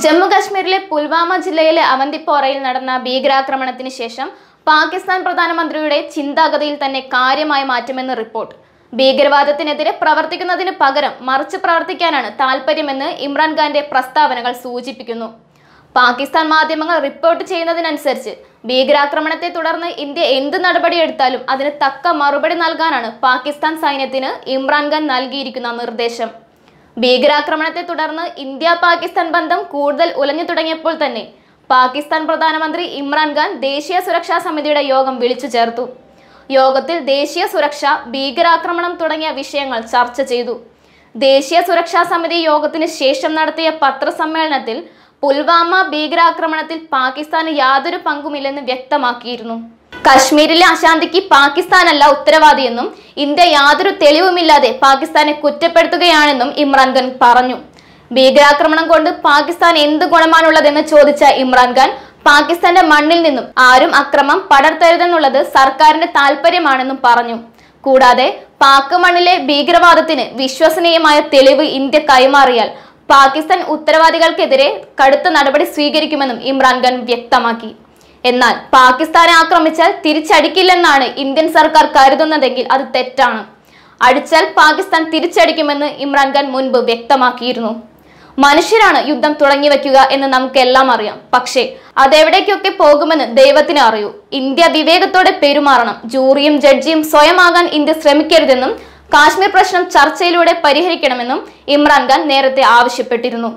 ജമ്മു കാശ്മീരിലെ പുൽവാമ ജില്ലയിലെ അവന്തിപ്പോറയിൽ നടന്ന ഭീകരാക്രമണത്തിന് ശേഷം പാകിസ്ഥാൻ പ്രധാനമന്ത്രിയുടെ ചിന്താഗതിയിൽ തന്നെ കാര്യമായി മാറ്റമെന്ന് റിപ്പോർട്ട്. ഭീകരവാദത്തിനെതിരെ പ്രവർത്തിക്കുന്നതിന് പകരം മറിച്ച് പ്രവർത്തിക്കാനാണ് താൽപ്പര്യമെന്ന് ഇമ്രാൻഖാന്റെ പ്രസ്താവനകൾ സൂചിപ്പിക്കുന്നു. പാകിസ്ഥാൻ മാധ്യമങ്ങൾ റിപ്പോർട്ട് ചെയ്യുന്നതിനനുസരിച്ച് ഭീകരാക്രമണത്തെ തുടർന്ന് ഇന്ത്യ എന്ത് നടപടിയെടുത്താലും അതിന് തക്ക മറുപടി നൽകാനാണ് പാകിസ്ഥാൻ സൈന്യത്തിന് ഇമ്രാൻഖാൻ നൽകിയിരിക്കുന്ന നിർദ്ദേശം. ഭീകരാക്രമണത്തെ തുടർന്ന് ഇന്ത്യ പാകിസ്ഥാൻ ബന്ധം കൂടുതൽ ഉലഞ്ഞു തുടങ്ങിയപ്പോൾ തന്നെ പാകിസ്ഥാൻ പ്രധാനമന്ത്രി ഇമ്രാൻഖാൻ ദേശീയ സുരക്ഷാ സമിതിയുടെ യോഗം വിളിച്ചു ചേർത്തു. യോഗത്തിൽ ദേശീയ സുരക്ഷ ഭീകരാക്രമണം തുടങ്ങിയ വിഷയങ്ങൾ ചർച്ച ചെയ്തു. ദേശീയ സുരക്ഷാ സമിതി യോഗത്തിന് ശേഷം നടത്തിയ പത്രസമ്മേളനത്തിൽ പുൽവാമ ഭീകരാക്രമണത്തിൽ പാകിസ്ഥാന് യാതൊരു പങ്കുമില്ലെന്ന് വ്യക്തമാക്കിയിരുന്നു. കശ്മീരിലെ അശാന്തിക്ക് പാകിസ്ഥാനല്ല ഉത്തരവാദിയെന്നും ഇന്ത്യ യാതൊരു തെളിവുമില്ലാതെ പാകിസ്ഥാനെ കുറ്റപ്പെടുത്തുകയാണെന്നും ഇമ്രാൻഖാൻ പറഞ്ഞു. ഭീകരാക്രമണം കൊണ്ട് പാകിസ്ഥാൻ എന്ത് ഗുണമാണുള്ളതെന്ന് ചോദിച്ച ഇമ്രാൻഖാൻ പാകിസ്ഥാന്റെ മണ്ണിൽ നിന്നും ആരും അക്രമം പടർത്തരുതെന്നുള്ളത് സർക്കാരിന്റെ താല്പര്യമാണെന്നും പറഞ്ഞു. കൂടാതെ പാക് മണ്ണിലെ ഭീകരവാദത്തിന് വിശ്വസനീയമായ തെളിവ് ഇന്ത്യ കൈമാറിയാൽ പാകിസ്ഥാൻ ഉത്തരവാദികൾക്കെതിരെ കടുത്ത നടപടി സ്വീകരിക്കുമെന്നും ഇമ്രാൻഖാൻ വ്യക്തമാക്കി. എന്നാൽ പാകിസ്ഥാനെ ആക്രമിച്ചാൽ തിരിച്ചടിക്കില്ലെന്നാണ് ഇന്ത്യൻ സർക്കാർ കരുതുന്നതെങ്കിൽ അത് തെറ്റാണ്. അടിച്ചാൽ പാകിസ്ഥാൻ തിരിച്ചടിക്കുമെന്ന് ഇമ്രാൻഖാൻ മുൻപ് വ്യക്തമാക്കിയിരുന്നു. മനുഷ്യരാണ് യുദ്ധം തുടങ്ങി വെക്കുക എന്ന് നമുക്കെല്ലാം അറിയാം. പക്ഷേ അതെവിടേക്കൊക്കെ പോകുമെന്ന് ദൈവത്തിന് അറിയൂ. ഇന്ത്യ വിവേകത്തോടെ പെരുമാറണം. ജൂറിയും ജഡ്ജിയും സ്വയമാകാൻ ഇന്ത്യ ശ്രമിക്കരുതെന്നും കാശ്മീർ പ്രശ്നം ചർച്ചയിലൂടെ പരിഹരിക്കണമെന്നും ഇമ്രാൻഖാൻ നേരത്തെ ആവശ്യപ്പെട്ടിരുന്നു.